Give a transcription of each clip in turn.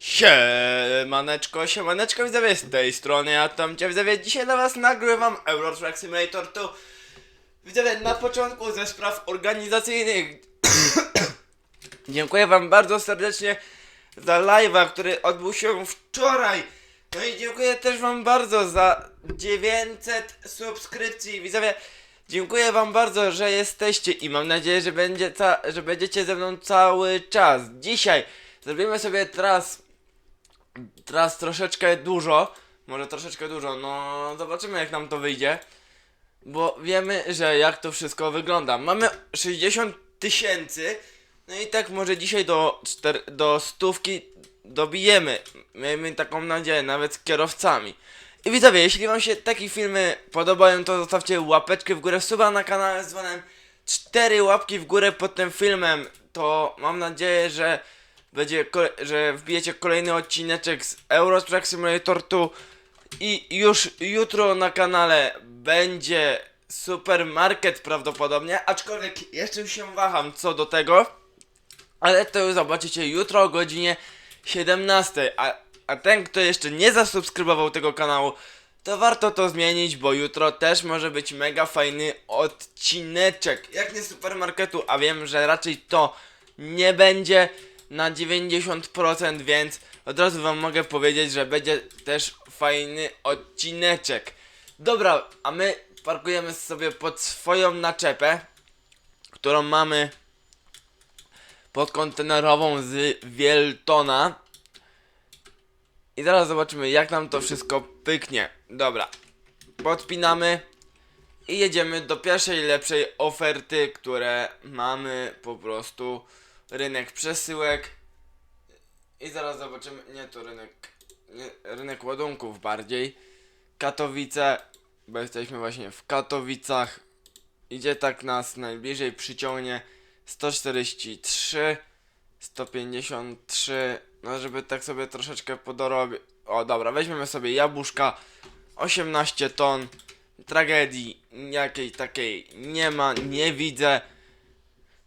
Siemaneczko, siemaneczko widzowie z tej strony, ja tam cię widzowie, dzisiaj dla was nagrywam Euro Truck Simulator 2 Widzowie, na początku ze spraw organizacyjnych. Dziękuję wam bardzo serdecznie za live'a, który odbył się wczoraj. No i dziękuję też wam bardzo za 900 subskrypcji. Widzowie, dziękuję wam bardzo, że jesteście i mam nadzieję, że, będzie że będziecie ze mną cały czas. Dzisiaj zrobimy sobie teraz teraz troszeczkę dużo, może troszeczkę dużo, no zobaczymy jak nam to wyjdzie, bo wiemy, że jak to wszystko wygląda. Mamy 60 tysięcy, no i tak może dzisiaj do, czter, do stówki dobijemy. Miejmy taką nadzieję, nawet z kierowcami. I widzowie, jeśli wam się takie filmy podobają, to zostawcie łapeczkę w górę, suba na kanale z dzwonem, cztery łapki w górę pod tym filmem, to mam nadzieję, że będzie, że wbijecie kolejny odcineczek z Euro Truck Simulator 2 i już jutro na kanale będzie supermarket prawdopodobnie, aczkolwiek jeszcze się waham co do tego, ale to już zobaczycie jutro o godzinie 17, a, a ten kto jeszcze nie zasubskrybował tego kanału, to warto to zmienić, bo jutro też może być mega fajny odcineczek. Jak nie supermarketu, a wiem, że raczej to nie będzie na 90%, więc od razu wam mogę powiedzieć, że będzie też fajny odcineczek. Dobra, a my parkujemy sobie pod swoją naczepę, którą mamy podkontenerową z Wieltona. I zaraz zobaczymy, jak nam to wszystko pyknie. Dobra, podpinamy i jedziemy do pierwszej lepszej oferty, które mamy po prostu rynek przesyłek. I zaraz zobaczymy, nie to rynek, nie, rynek ładunków bardziej. Katowice, bo jesteśmy właśnie w Katowicach. Idzie tak nas najbliżej przyciągnie 143, 153, no żeby tak sobie troszeczkę podorobić. O dobra, weźmiemy sobie jabłuszka, 18 ton, tragedii jakiej takiej nie ma, nie widzę.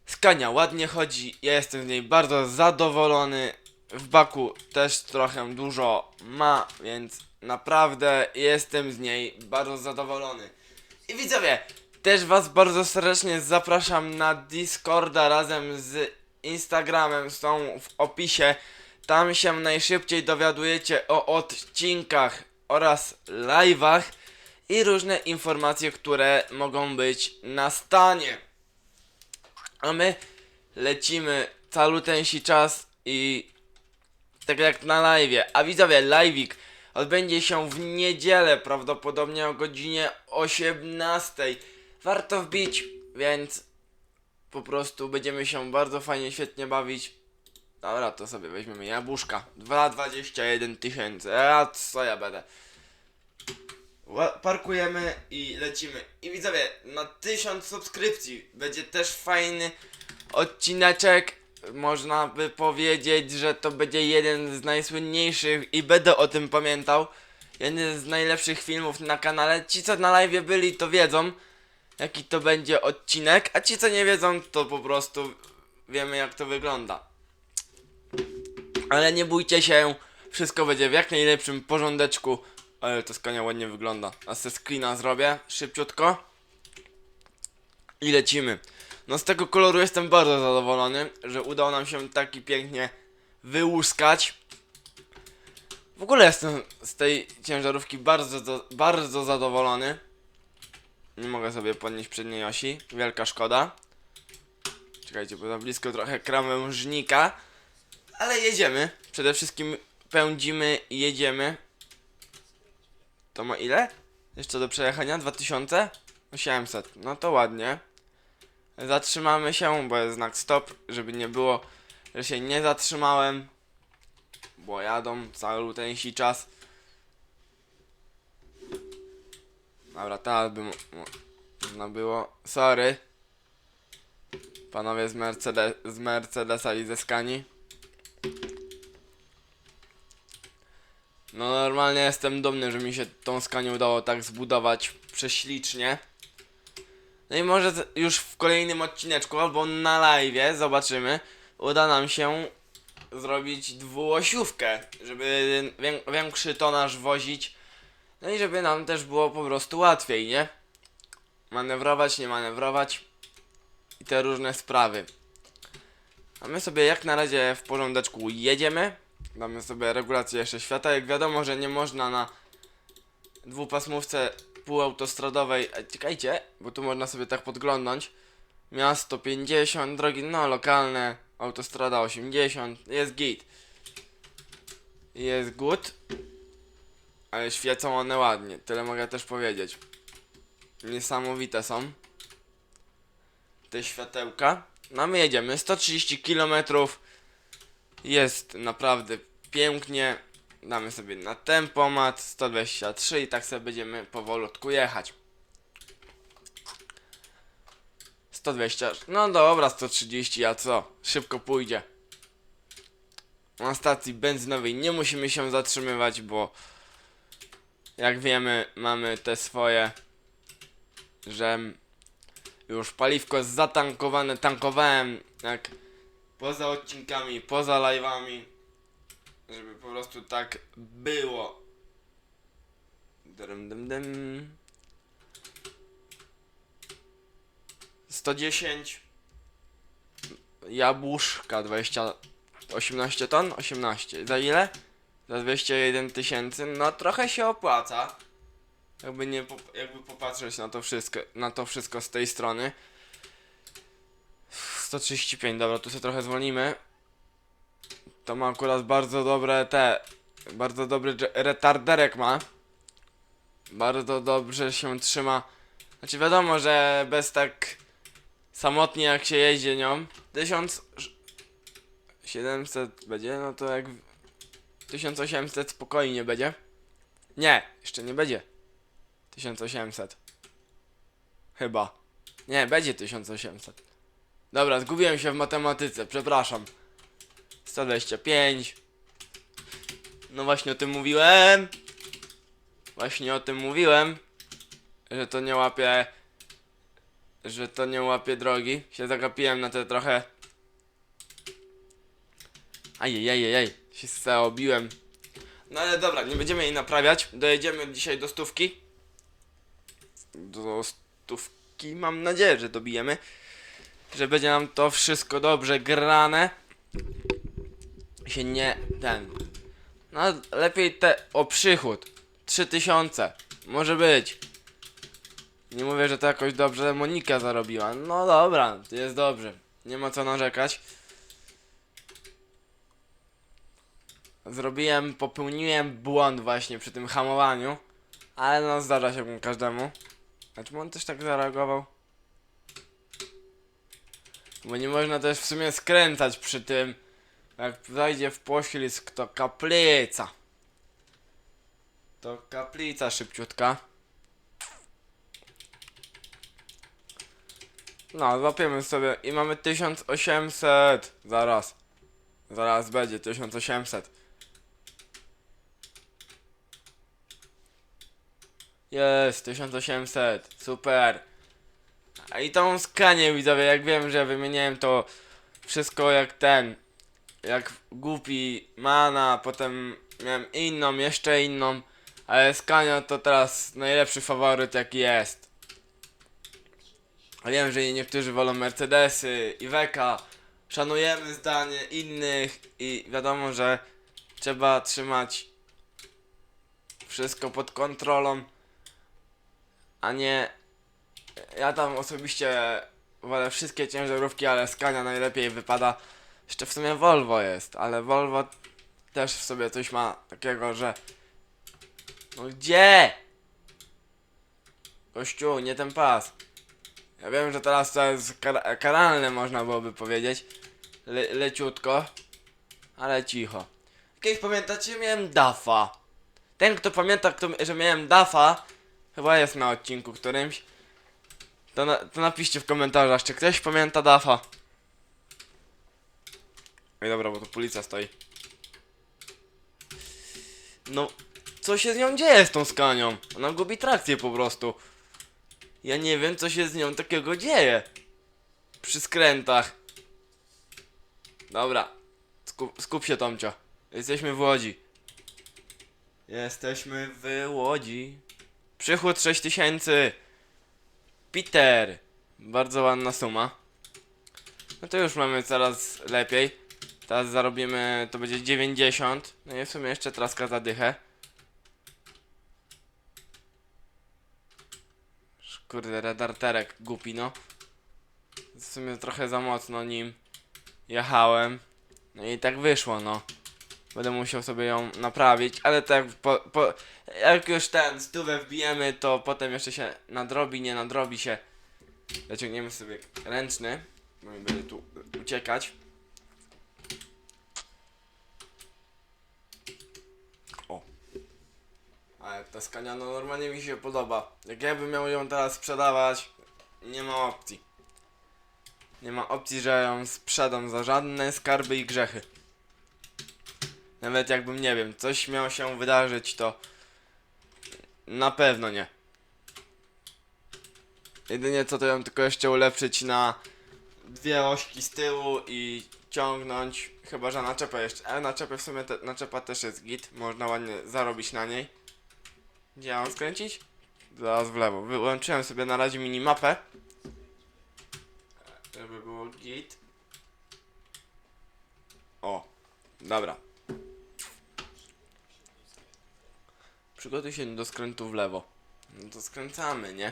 Skania ładnie chodzi, ja jestem z niej bardzo zadowolony. W baku też trochę dużo ma, więc naprawdę jestem z niej bardzo zadowolony. I widzowie, też was bardzo serdecznie zapraszam na Discorda razem z Instagramem, są w opisie. Tam się najszybciej dowiadujecie o odcinkach oraz live'ach i różne informacje, które mogą być na stanie. A my lecimy caluteńsi czas i tak jak na live. A widzowie, live'ik odbędzie się w niedzielę, prawdopodobnie o godzinie 18. Warto wbić, więc po prostu będziemy się bardzo fajnie, świetnie bawić. Dobra, to sobie weźmiemy jabłuszka. 2,21 tysięcy. A co ja będę? Parkujemy i lecimy. I widzowie, na 1000 subskrypcji będzie też fajny odcineczek. Można by powiedzieć, że to będzie jeden z najsłynniejszych i będę o tym pamiętał. Jeden z najlepszych filmów na kanale. Ci co na live byli to wiedzą jaki to będzie odcinek, a ci co nie wiedzą to po prostu wiemy jak to wygląda. Ale nie bójcie się, wszystko będzie w jak najlepszym porządeczku. Ale to skania ładnie wygląda. A se screena zrobię szybciutko. I lecimy. No z tego koloru jestem bardzo zadowolony, że udało nam się taki pięknie wyłuskać. W ogóle jestem z tej ciężarówki bardzo, bardzo zadowolony. Nie mogę sobie podnieść przedniej osi. Wielka szkoda. Czekajcie, bo za blisko trochę krawężnika. Ale jedziemy. Przede wszystkim pędzimy i jedziemy. To ma ile? Jeszcze do przejechania? 2800. No to ładnie. Zatrzymamy się, bo jest znak stop, żeby nie było, że się nie zatrzymałem. Bo jadą cały tensi czas. Dobra, teraz by mo- mo- można było. Sorry. Panowie z, Mercedes z Mercedesa i ze Skani. No normalnie jestem dumny, że mi się tą Skanię udało tak zbudować prześlicznie. No i może już w kolejnym odcineczku albo na live zobaczymy. Uda nam się zrobić dwuosiówkę, żeby wię- większy tonaż wozić. No i żeby nam też było po prostu łatwiej, nie? Manewrować, nie manewrować i te różne sprawy. A my sobie jak na razie w porządeczku jedziemy. Damy sobie regulację jeszcze świata. Jak wiadomo, że nie można na dwupasmówce półautostradowej. e, Czekajcie, bo tu można sobie tak podglądnąć. Miasto 50, drogi no lokalne, autostrada 80, jest git. Jest good. Ale świecą one ładnie, tyle mogę też powiedzieć. Niesamowite są. Te światełka. No my jedziemy 130 km. Jest naprawdę pięknie. Damy sobie na tempomat 123 i tak sobie będziemy powolutku jechać. 120. No dobra, 130, a co? Szybko pójdzie. Na stacji benzynowej nie musimy się zatrzymywać, bo jak wiemy, mamy te swoje, że już paliwko jest zatankowane, tankowałem jak poza odcinkami, poza live'ami, żeby po prostu tak było. Dym, dym, dym. 110 jabłuszka 20 18 ton? 18. Za ile? Za 201 tysięcy. No trochę się opłaca. Jakby nie jakby popatrzeć na to wszystko, na to wszystko z tej strony. 135, dobra, tu sobie trochę zwolnimy. To ma akurat bardzo dobre te. Bardzo dobry retarderek ma. Bardzo dobrze się trzyma. Znaczy wiadomo, że bez tak samotnie jak się jeździ nią. 1700 będzie, no to jak. w- 1800 spokojnie będzie. Nie, jeszcze nie będzie. 1800. Chyba. Nie, będzie 1800. Dobra, zgubiłem się w matematyce, przepraszam. 125. No właśnie o tym mówiłem. Właśnie o tym mówiłem. Że to nie łapie. Że to nie łapie drogi. Się zagapiłem na te trochę. Ajajajajaj. Się zaobiłem. No ale dobra, nie będziemy jej naprawiać. Dojedziemy dzisiaj do stówki. Do stówki. Mam nadzieję, że dobijemy. Że będzie nam to wszystko dobrze grane. Się nie ten. No lepiej te o przychód. 3000. Może być. Nie mówię, że to jakoś dobrze Monika zarobiła. No dobra, jest dobrze. Nie ma co narzekać. Zrobiłem, popełniłem błąd właśnie przy tym hamowaniu. Ale no zdarza się każdemu. Czemu on też tak zareagował? Bo nie można też w sumie skręcać przy tym. Jak zajdzie w poślizg, to kaplica. To kaplica szybciutka. No, złapiemy sobie i mamy 1800. Zaraz. Zaraz będzie 1800. Jest, 1800. Super. I tą skanię widzowie, jak wiem, że wymieniałem to wszystko jak ten. Jak głupi mana, potem miałem inną, jeszcze inną. Ale Scania to teraz najlepszy faworyt jaki jest. Wiem, że niektórzy wolą Mercedesy, Iweka. Szanujemy zdanie innych i wiadomo, że trzeba trzymać wszystko pod kontrolą, a nie. Ja tam osobiście wolę wszystkie ciężarówki, ale Scania najlepiej wypada. Jeszcze w sumie Volvo jest, ale Volvo też w sobie coś ma takiego, że. No gdzie? Kościół, nie ten pas. Ja wiem, że teraz to jest kar karalne, można byłoby powiedzieć. Le leciutko. Ale cicho. Kiedyś pamiętacie, miałem Dafa. Ten, kto pamięta, kto, że miałem Dafa, chyba jest na odcinku którymś. To, na to napiszcie w komentarzach, czy ktoś pamięta Dafa. Ej, dobra, bo tu policja stoi. No, co się z nią dzieje z tą skanią? Ona gubi trakcję po prostu. Ja nie wiem, co się z nią takiego dzieje. Przy skrętach. Dobra. Skup, skup się, Tomcio. Jesteśmy w Łodzi. Jesteśmy w Łodzi. Przychód 6000. Peter. Bardzo ładna suma. No to już mamy coraz lepiej. Teraz zarobimy, to będzie 90. No i w sumie jeszcze traska za dychę. Kurde, redarterek głupi, no. W sumie trochę za mocno nim jechałem. No i tak wyszło, no. Będę musiał sobie ją naprawić, ale tak po, po, jak już ten stówę wbijemy, to potem jeszcze się nadrobi, nie nadrobi się. Zaciągniemy sobie ręczny, bo mi będzie tu uciekać. O. Ale ta skania no normalnie mi się podoba. Jak ja bym miał ją teraz sprzedawać, nie ma opcji. Nie ma opcji, że ją sprzedam za żadne skarby i grzechy. Nawet jakbym, nie wiem, coś miało się wydarzyć, to na pewno nie. Jedynie co to ją tylko jeszcze ulepszyć na dwie ośki z tyłu i ciągnąć, chyba że naczepę jeszcze, ale naczepę w sumie, te, naczepa też jest git, można ładnie zarobić na niej. Gdzie ja mam skręcić? Zaraz w lewo. Wyłączyłem sobie na razie minimapę. Żeby było git. O, dobra. Przygotuj się do skrętu w lewo. No to skręcamy, nie?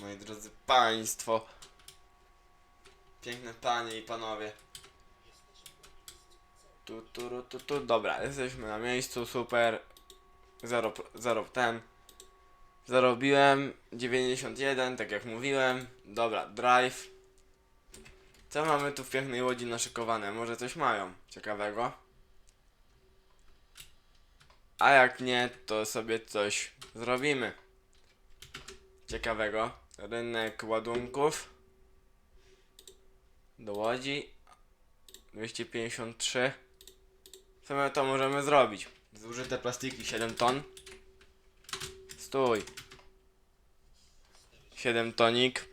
Moi drodzy państwo. Piękne panie i panowie. Tu, tu, ru, tu, tu. Dobra, jesteśmy na miejscu, super. Zero, zero ten. Zarobiłem 91, tak jak mówiłem. Dobra, drive. Co mamy tu w pięknej łodzi naszykowane? Może coś mają ciekawego? A jak nie, to sobie coś zrobimy. Ciekawego. Rynek ładunków. Do łodzi. 253. Co my to możemy zrobić? Zużyte plastiki 7 ton. Stój. 7 tonik.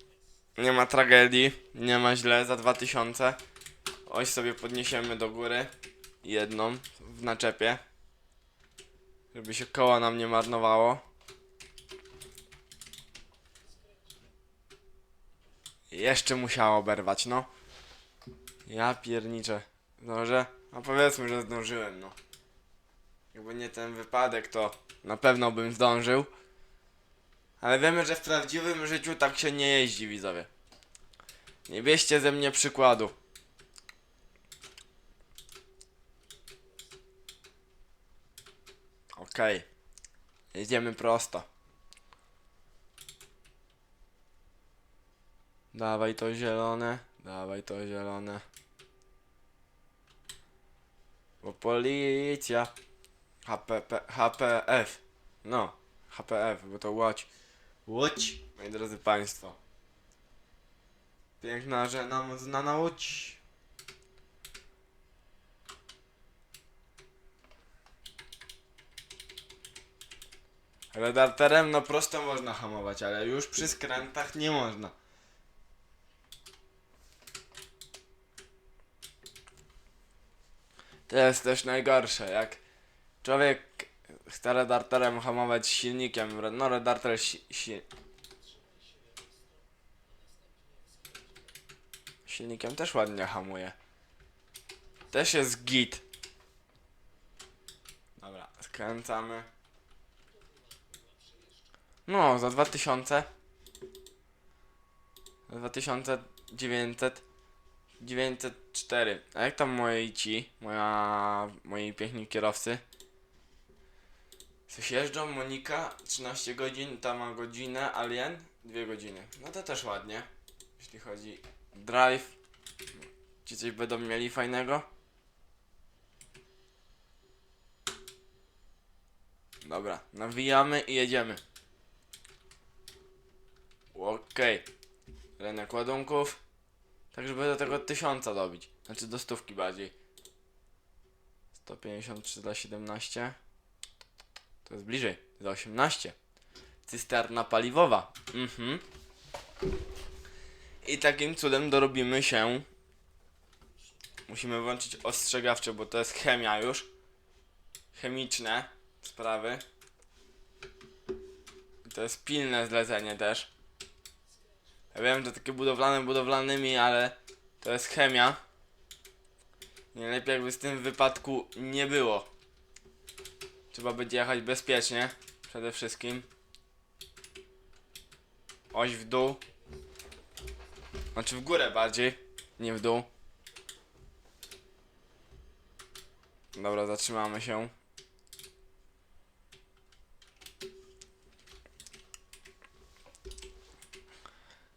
Nie ma tragedii. Nie ma źle za 2000. Oś sobie podniesiemy do góry. Jedną w naczepie. Żeby się koła nam nie marnowało. Jeszcze musiało oberwać, no. Ja pierniczę. Zdążę? A powiedzmy, że zdążyłem, no. Jakby nie ten wypadek, to na pewno bym zdążył. Ale wiemy, że w prawdziwym życiu tak się nie jeździ, widzowie. Nie bierzcie ze mnie przykładu. Okej. Jedziemy prosto. Dawaj to zielone, dawaj to zielone. Bo policja. HPP, HPF. No, HPF, bo to Łódź. Łódź, moi drodzy państwo. Piękna, że nam znana Łódź. Redarterem no prosto można hamować, ale już przy skrętach nie można. To jest też najgorsze, jak człowiek chce redarterem hamować silnikiem, no redarter si, si... Silnikiem też ładnie hamuje. Też jest git. Dobra, skręcamy. No, za 2000. Za 2900. 904. A jak tam moi ci? Moja... Moi piękni kierowcy? Coś jeżdżą, Monika 13 godzin, ta ma godzinę, Alien 2 godziny. No to też ładnie, jeśli chodzi drive. Ci coś będą mieli fajnego? Dobra, nawijamy i jedziemy. Okej. Rynek ładunków. Tak, żeby do tego tysiąca dobić. Znaczy do stówki bardziej. 153 dla 17. To jest bliżej. Za 18. Cysterna paliwowa. Mhm. I takim cudem dorobimy się Musimy włączyć ostrzegawcze, bo to jest chemia już. Chemiczne sprawy. To jest pilne zlecenie też. Ja wiem, że takie budowlane budowlanymi, ale to jest chemia. Nie lepiej jakby z tym wypadku nie było. Trzeba będzie jechać bezpiecznie. Przede wszystkim. Oś w dół. Znaczy w górę bardziej, nie w dół. Dobra, zatrzymamy się.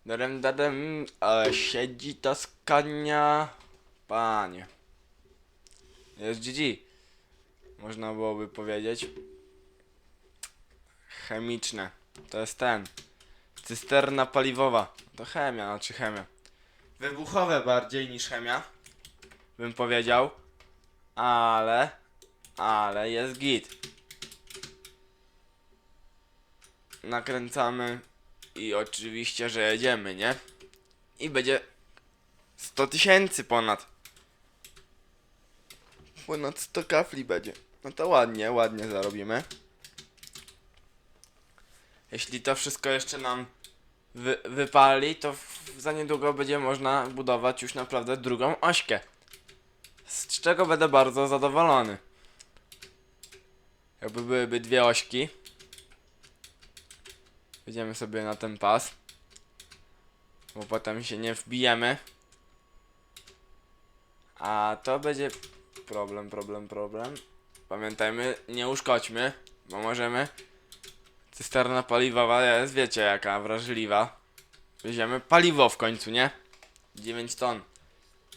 Darem, darem, ale siedzi ta skania. Panie. Jest GG. Można byłoby powiedzieć. Chemiczne. To jest ten. Cysterna paliwowa. To chemia, znaczy chemia. Wybuchowe bardziej niż chemia. Bym powiedział. Ale. Ale jest git. Nakręcamy. I oczywiście, że jedziemy, nie? I będzie 100 tysięcy ponad. Ponad 100 kafli będzie. No to ładnie, ładnie zarobimy. Jeśli to wszystko jeszcze nam wy, wypali, to za niedługo będzie można budować już naprawdę drugą ośkę. Z czego będę bardzo zadowolony. Jakby byłyby dwie ośki. Wejdziemy sobie na ten pas. Bo potem się nie wbijemy. A to będzie problem, problem, problem. Pamiętajmy, nie uszkodźmy, bo możemy. Cysterna paliwowa jest, wiecie, jaka wrażliwa. Weźmiemy paliwo w końcu, nie? 9 ton.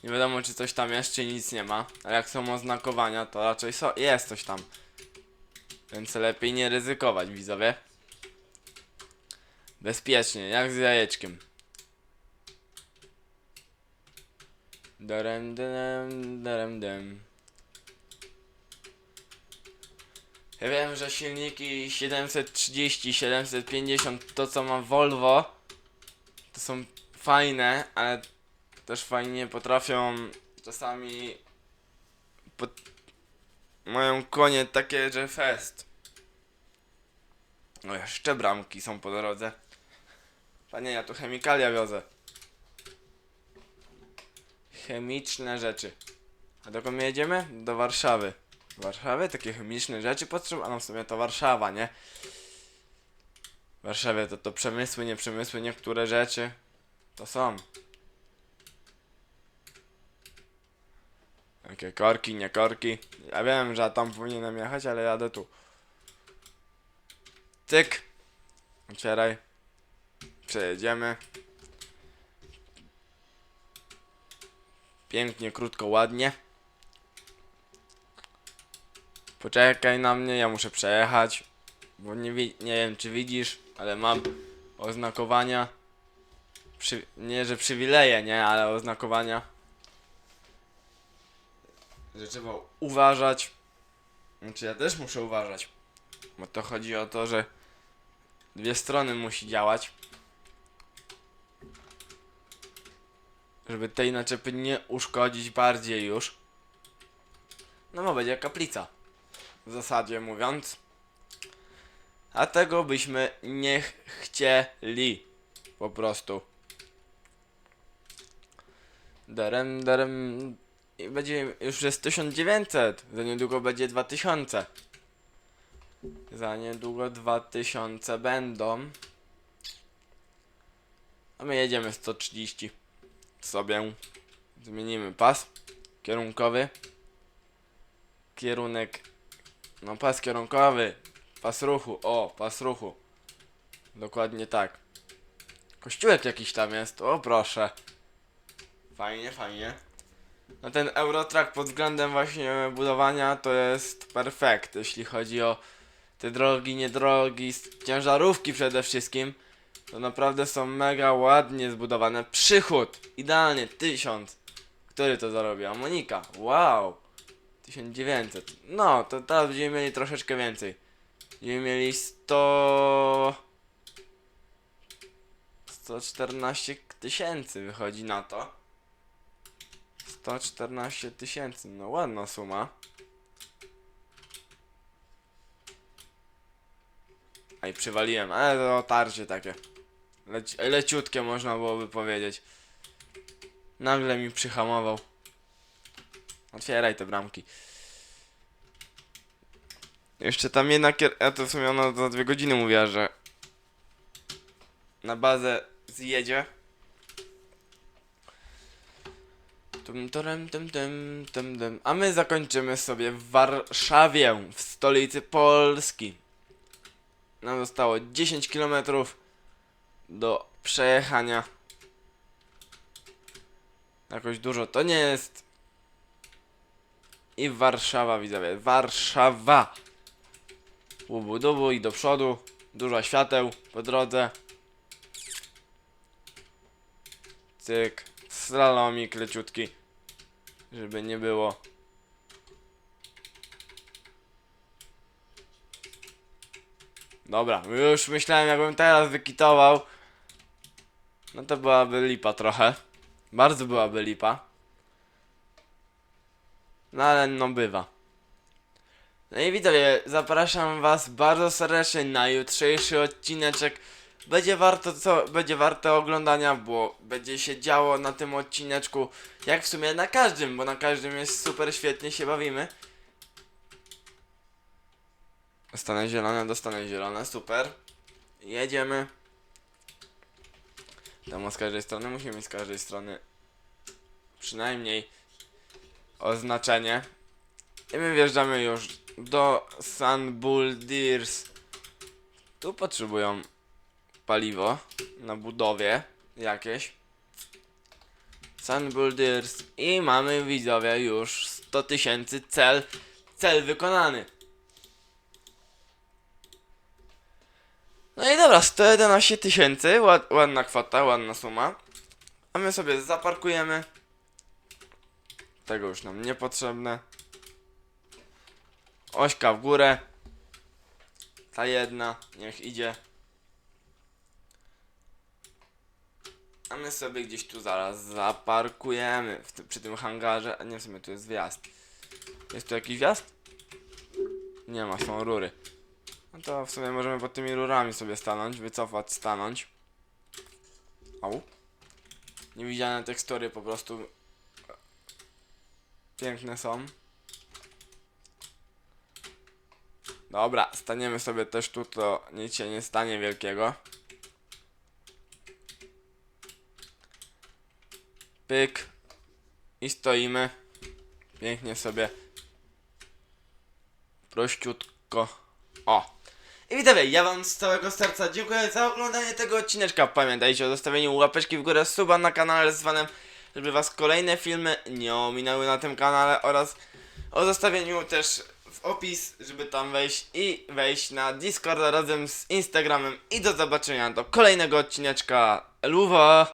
Nie wiadomo, czy coś tam jest, czy nic nie ma. Ale jak są oznakowania, to raczej so jest coś tam. Więc lepiej nie ryzykować, widzowie. Bezpiecznie, jak z jajeczkiem. Darem, darem, darem. Ja wiem, że silniki 730, 750, to co ma Volvo, to są fajne, ale też fajnie potrafią czasami pot... mają konie takie, że fest. O, jeszcze bramki są po drodze. Panie, ja tu chemikalia wiozę. Chemiczne rzeczy. A dokąd my jedziemy? Do Warszawy. Warszawy? Takie chemiczne rzeczy potrzeba, a no w sumie to Warszawa, nie? W Warszawie to, to przemysły, nie przemysły, niektóre rzeczy to są. Takie korki, nie korki. Ja wiem, że tam powinienem jechać, ale jadę tu. Tyk. Otwieraj. Przejedziemy. Pięknie, krótko, ładnie. Poczekaj na mnie, ja muszę przejechać. Bo nie, nie wiem, czy widzisz, ale mam oznakowania. Przy, nie, że przywileje, nie, ale oznakowania. Że trzeba uważać. Znaczy, ja też muszę uważać. Bo to chodzi o to, że dwie strony musi działać. Żeby tej naczepy nie uszkodzić bardziej już. No bo będzie kaplica. W zasadzie mówiąc. A tego byśmy nie ch- chcieli. Po prostu. Darem, darem. I będzie już jest 1900. Za niedługo będzie 2000. Za niedługo 2000 będą. A my jedziemy 130 sobie. Zmienimy pas kierunkowy. Kierunek. No pas kierunkowy. Pas ruchu. O, pas ruchu. Dokładnie tak. Kościółek jakiś tam jest. O proszę. Fajnie, fajnie. No ten Eurotrack pod względem właśnie budowania to jest perfekt, jeśli chodzi o te drogi, niedrogi, ciężarówki przede wszystkim. To naprawdę są mega ładnie zbudowane. Przychód! Idealnie, 1000. Który to zarobiła? Monika. Wow! 1900. No, to teraz będziemy mieli troszeczkę więcej. Będziemy mieli 100... 114 tysięcy wychodzi na to. 114 tysięcy, no ładna suma. A i przywaliłem, ale to tarcie takie. Leci leciutkie można byłoby powiedzieć. Nagle mi przyhamował. Otwieraj te bramki. Jeszcze tam jedna kier... Ja to w sumie ona za dwie godziny mówiła, że na bazę zjedzie. A my zakończymy sobie w Warszawie, w stolicy Polski. Nam zostało 10 km do przejechania. Jakoś dużo to nie jest. I Warszawa, widzowie. Warszawa! Łubu dubu i do przodu. Dużo świateł po drodze. Cyk. Slalomik leciutki. Żeby nie było. Dobra, już myślałem jakbym teraz wykitował. No to byłaby lipa trochę. Bardzo byłaby lipa. No ale no bywa. No i widzowie, zapraszam was bardzo serdecznie na jutrzejszy odcineczek. Będzie warto co, będzie warte oglądania, bo będzie się działo na tym odcineczku, jak w sumie na każdym, bo na każdym jest super świetnie się bawimy. Dostanę zielone, dostanę zielone, super. Jedziemy. Tam z każdej strony musimy mieć z każdej strony przynajmniej oznaczenie. I my wjeżdżamy już do Sunbuldirs. Tu potrzebują paliwo na budowie jakieś. Sunbuldirs i mamy widzowie już 100 tysięcy cel, cel wykonany. No i dobra, 111 tysięcy, ład, ładna kwota, ładna suma. A my sobie zaparkujemy. Tego już nam niepotrzebne. Ośka w górę. Ta jedna, niech idzie. A my sobie gdzieś tu zaraz zaparkujemy. W ty, przy tym hangarze. A nie w sumie tu jest wjazd. Jest tu jakiś wjazd? Nie ma, są rury. No to w sumie możemy pod tymi rurami sobie stanąć, wycofać, stanąć. Au. Niewidzialne tekstury po prostu piękne są. Dobra, staniemy sobie też tu, to nic się nie stanie wielkiego. Pyk. I stoimy. Pięknie sobie. Prościutko. O. I widzowie, ja wam z całego serca dziękuję za oglądanie tego odcineczka. Pamiętajcie o zostawieniu łapeczki w górę, suba na kanale z dzwonem, żeby was kolejne filmy nie ominęły na tym kanale oraz o zostawieniu też w opis, żeby tam wejść i wejść na Discorda razem z Instagramem i do zobaczenia do kolejnego odcineczka. Eluwa!